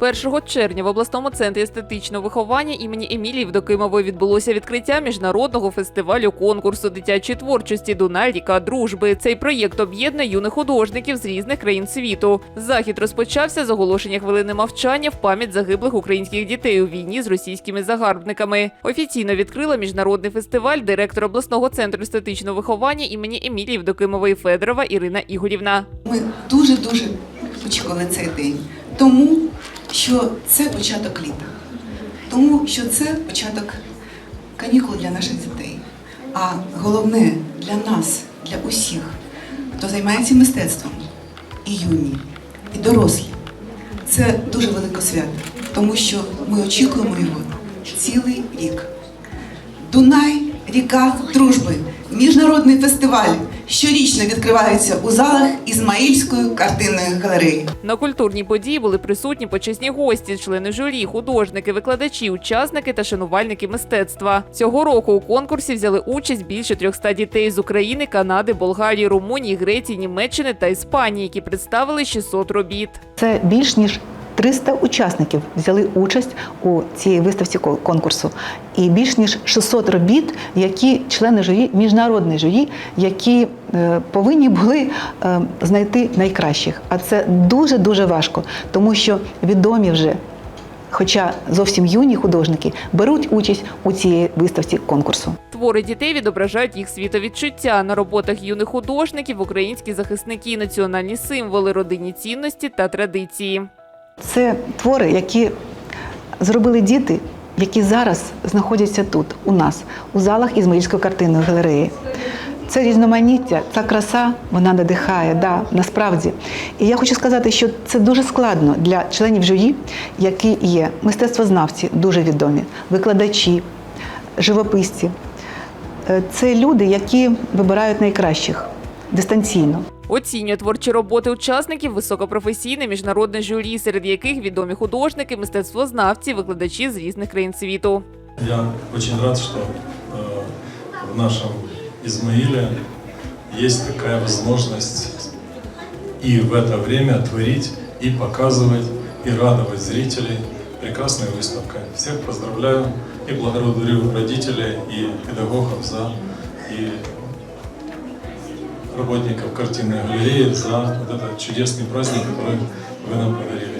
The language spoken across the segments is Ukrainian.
1 червня в обласному центрі естетичного виховання імені Емілії Вдокимової відбулося відкриття міжнародного фестивалю конкурсу дитячої творчості Дунай ріка дружби. Цей проєкт об'єднує юних художників з різних країн світу. Захід розпочався з оголошення хвилини мовчання в пам'ять загиблих українських дітей у війні з російськими загарбниками. Офіційно відкрила міжнародний фестиваль директор обласного центру естетичного виховання імені Емілії Вдокимової Федорова Ірина Ігорівна. Ми дуже-дуже очікували цей день, тому що це початок літа, тому що це початок канікул для наших дітей. А головне для нас, для усіх, хто займається мистецтвом, і юні, і дорослі. Це дуже велике свято, тому що ми очікуємо його цілий рік. Дунай, ріка дружби, міжнародний фестиваль щорічно відкривається у залах Ізмаїльської картинної галереї. На культурній події були присутні почесні гості, члени журі, художники, викладачі, учасники та шанувальники мистецтва. Цього року у конкурсі взяли участь більше 300 дітей з України, Канади, Болгарії, Румунії, Греції, Німеччини та Іспанії, які представили 600 робіт. Це більш ніж 300 учасників взяли участь у цій виставці ко- конкурсу, і більш ніж 600 робіт, які члени журі, міжнародний журі, які повинні були е, знайти найкращих. А це дуже дуже важко, тому що відомі вже. Хоча зовсім юні художники беруть участь у цій виставці конкурсу. Твори дітей відображають їх світовідчуття. На роботах юних художників українські захисники, національні символи, родинні цінності та традиції. Це твори, які зробили діти, які зараз знаходяться тут, у нас, у залах Ізмаїльської картинної галереї. Це різноманіття, ця краса, вона надихає, да, насправді. І я хочу сказати, що це дуже складно для членів журі, які є мистецтвознавці, дуже відомі, викладачі, живописці. Е, Це люди, які вибирають найкращих дистанційно. Оцінює творчі роботи учасників високопрофесійне міжнародне журі, серед яких відомі художники, мистецтвознавці, викладачі з різних країн світу. Я очень рад, что э, в нашем Измаиле есть такая возможность и в это время творить, и показывать, и радовать зрителей прекрасной выставкой. Всех поздравляю и благодарю родителей и педагогов за и работников картинной галереи за вот этот чудесный праздник, который вы нам подарили.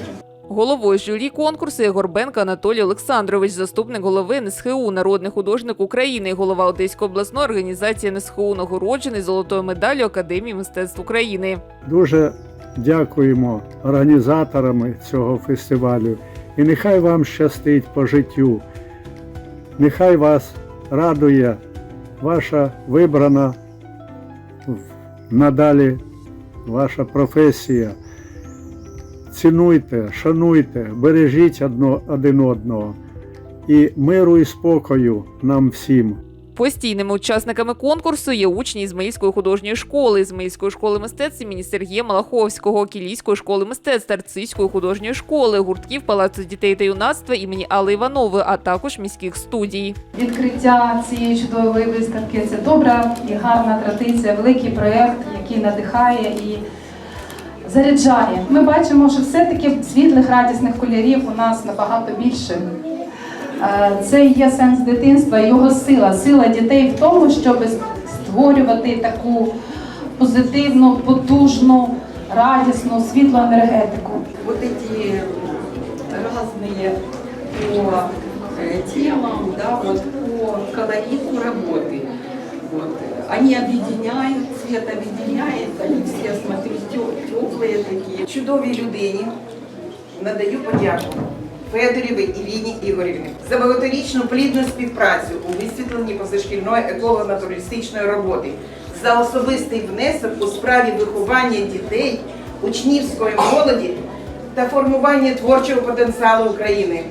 Головою журі конкурсу є Горбенко Анатолій Олександрович, заступник голови НСХУ, народний художник України, голова Одеської обласної організації НСХУ, нагороджений золотою медаллю Академії мистецтв України. Дуже дякуємо організаторам цього фестивалю. І нехай вам щастить по життю. Нехай вас радує ваша вибрана надалі ваша професія. Цінуйте, шануйте, бережіть одно, один одного. І миру і спокою нам всім. Постійними учасниками конкурсу є учні Ізмаїльської художньої школи, Ізмаїльської школи мистецтв імені Сергія Малаховського, Кілійської школи мистецтв, Арцизької художньої школи, гуртків Палацу дітей та юнацтва імені Алли Іванової, а також міських студій. Відкриття цієї чудової виставки це добра і гарна традиція, великий проєкт, який надихає і заряджає. Ми бачимо, що все-таки світлих радісних кольорів у нас набагато більше. Е, Це і є сенс дитинства, і його сила, сила дітей в тому, щоб створювати таку позитивну, потужну, радісну, світлу енергетику. вот эти разные по э, темам, да, вот по колориту работы. Вот. Они объединяют, цвет объединяет, они все, смотрю, теплые такі. чудовій людині надаю подяку Федорівій Іріні Ігорівні за багаторічну плідну співпрацю у висвітленні позашкільної еколого-натуралістичної роботи, за особистий внесок у справі виховання дітей, учнівської молоді та формування творчого потенціалу України.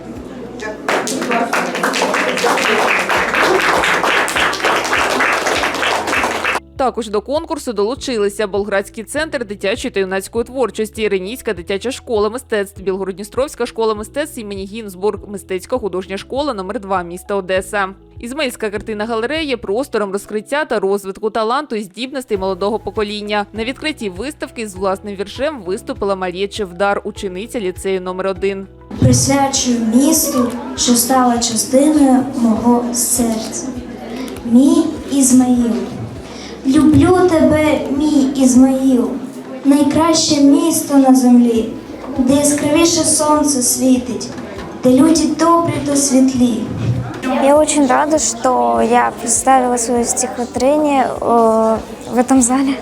Також до конкурсу долучилися Болградський центр дитячої та юнацької творчості, Ренійська дитяча школа мистецтв, Білгородністровська школа мистецтв імені Гінзбург, мистецька художня школа номер 2 міста Одеса. Ізмаїльська картина галереї простором розкриття та розвитку таланту і здібностей молодого покоління. На відкритті виставки з власним віршем виступила Марія Чевдар, учениця ліцею номер 1 присвячую місту, що стало частиною мого серця. Мій Ізмаїл. Люблю тебе, мій Ізмаїл, найкраще місто на землі, де яскравіше сонце світить, де люди добрі та світлі. Я очень рада, что я представила свое стихотворение э, в этом зале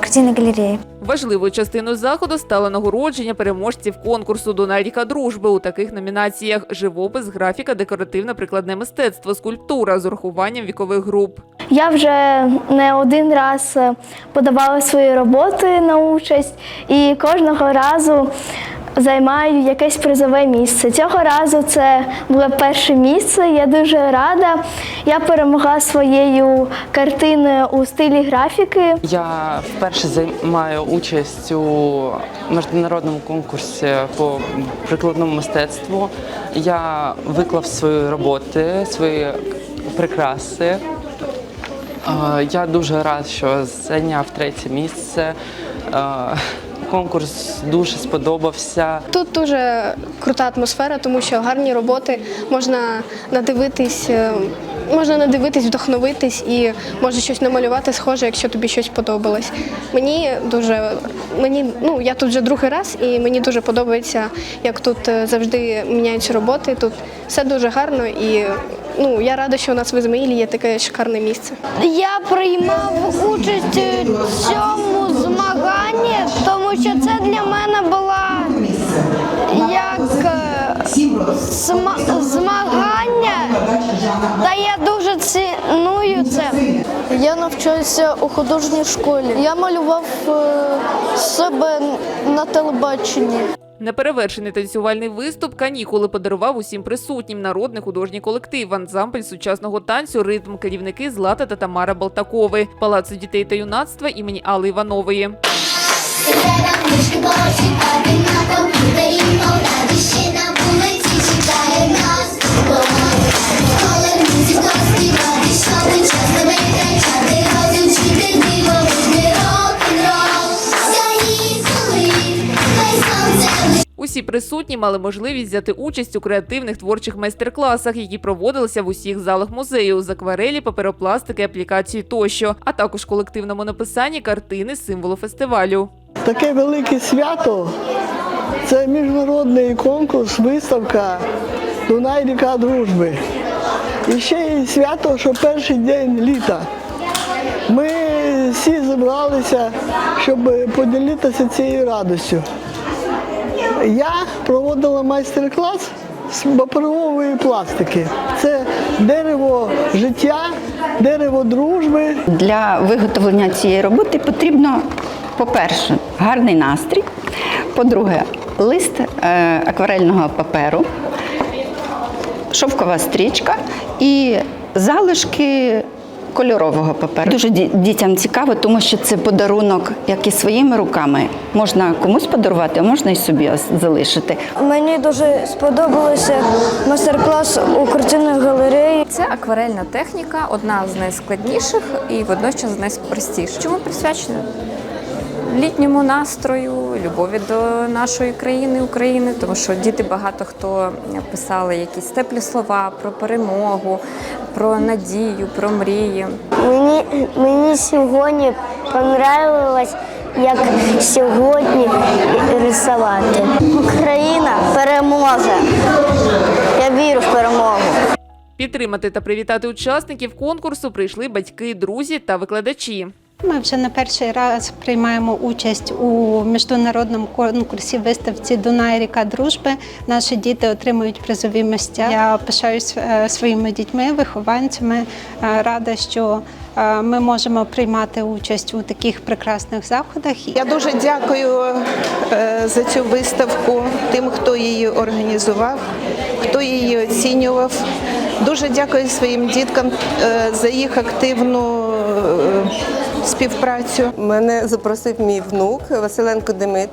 картинной галереи. Важливою частиною заходу стало нагородження переможців конкурсу Дунай ріка дружби у таких номінаціях: живопис, графіка, декоративне прикладне мистецтво, скульптура з урахуванням вікових груп. Я вже не один раз е, подавала свої роботи на участь і кожного разу займаю якесь призове місце. Цього разу це було перше місце. Я дуже рада. Я перемогла своєю картиною у стилі графіки. Я вперше займаю участь у міжнародному конкурсі по прикладному мистецтву. Я виклав свої роботи, свої прикраси. Я дуже рад, що зайняв третє місце. Конкурс дуже сподобався. Тут дуже крута атмосфера, тому що гарні роботи можна надивитись, е, можна надивитись, вдохновитись і може щось намалювати схоже, якщо тобі щось подобалось. Мені дуже мені ну я тут вже другий раз, і мені дуже подобається, як тут е, завжди міняються роботи. Тут все дуже гарно і ну я рада, що у нас в Ізмаїлі є таке шикарне місце. Я приймав участь у цьому змаганні, тому що це для мене була як е, зма- змагання, та я дуже ціную це. Я навчаюся у художній школі. Я малював е, себе на телебаченні. Неперевершений танцювальний виступ канікули подарував усім присутнім народний художній колектив, ансамбль сучасного танцю, ритм, керівники Злата та Тамара Балтакови, палацу дітей та юнацтва імені Алли Іванової. Усі присутні мали можливість взяти участь у креативних творчих майстер-класах, які проводилися в усіх залах музею з акварелі, паперопластики, аплікації тощо, а також колективному написанні картини символу фестивалю. Таке велике свято це міжнародний конкурс, виставка Дунай ріка дружби. І ще є свято, що перший день літа. Ми всі зібралися, щоб поділитися цією радістю. Я проводила майстер-клас з паперової пластики. Це дерево життя, дерево дружби. Для виготовлення цієї роботи потрібно, по-перше, гарний настрій, по-друге, лист е, акварельного паперу, шовкова стрічка і залишки кольорового паперу. Дуже дітям цікаво, тому що це подарунок, як і своїми руками. Можна комусь подарувати, а можна і собі залишити. Мені дуже сподобався майстер-клас у картинної галереї. Це акварельна техніка, одна з найскладніших і водночас найпростіших. Чому присвячена? Літньому настрою, любові до нашої країни, України, тому що діти багато хто писали якісь теплі слова про перемогу, про надію, про мрії. Мені, мені сьогодні понравилось, як сьогодні рисувати. Україна переможе. Я вірю в перемогу. Підтримати та привітати учасників конкурсу прийшли батьки, друзі та викладачі. Ми вже не перший раз приймаємо участь у міжнародному конкурсі виставці Дунай ріка дружби. Наші діти отримують призові місця. Я пишаюсь е, своїми дітьми, вихованцями. Е, Рада, що е, ми можемо приймати участь у таких прекрасних заходах. Я дуже дякую за цю виставку тим, хто її організував, хто її оцінював. Дуже дякую своїм діткам за їх активну співпрацю. Мене запросив мій внук Василенко Демит.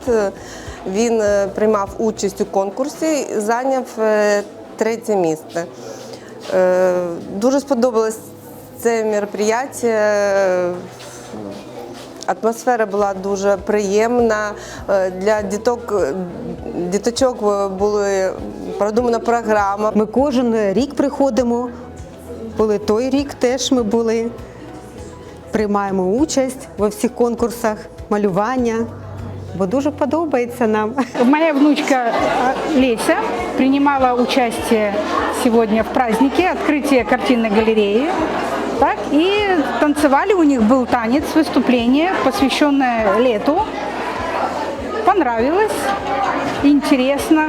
Він е, приймав участь у конкурсі, зайняв е, третє місце. Е, Дуже сподобалось це мероприятие. Атмосфера була дуже приємна. Для діток, діточок була продумана програма. Ми кожен рік приходимо. Були той рік теж ми були. Приймаємо участь во всіх конкурсах малювання, бо дуже подобається нам. Моя внучка а, Леся принимала участие сегодня в празднике открытия картинной галереи. Так, и танцевали, у них был танец, выступление, посвященное лету. Понравилось, Интересно.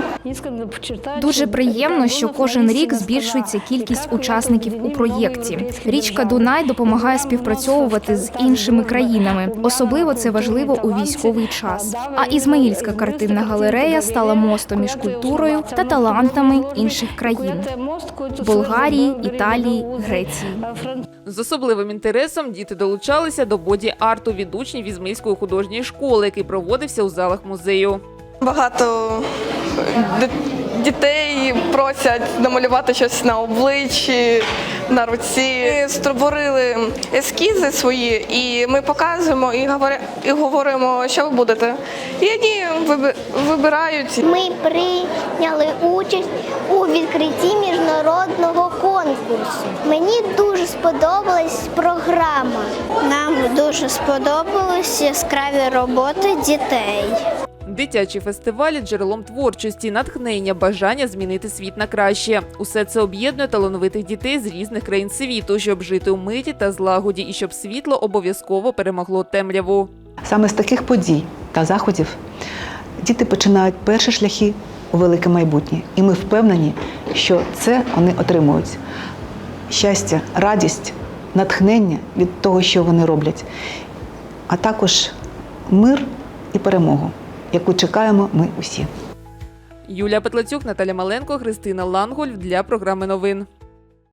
Дуже приємно, що кожен рік збільшується кількість учасників у проєкті. Річка Дунай допомагає співпрацьовувати з іншими країнами. Особливо це важливо у військовий час. А Ізмаїльська картинна галерея стала мостом між культурою та талантами інших країн Болгарії, Італії, Греції. З особливим інтересом діти долучалися до боді-арту від учнів Ізмаїльської художньої школи, який проводився у залах музею. Багато дітей просять намалювати щось на обличчі, на руці. Ми створили ескізи свої, і ми показуємо і і говоримо, що ви будете. І вони вибирають. Ми прийняли участь у відкритті міжнародного конкурсу. Мені дуже сподобалась програма. Нам дуже сподобались яскраві роботи дітей. Дитячі фестивалі джерелом творчості, натхнення, бажання змінити світ на краще. Усе це об'єднує талановитих дітей з різних країн світу, щоб жити у миті та злагоді, і щоб світло обов'язково перемогло темряву. Саме з таких подій та заходів діти починають перші шляхи у велике майбутнє. І ми впевнені, що це вони отримують. Щастя, радість, натхнення від того, що вони роблять, а також мир і перемогу, яку чекаємо ми усі. Юлія Петлацюк, Наталя Маленко, Христина Лангольф для програми новин.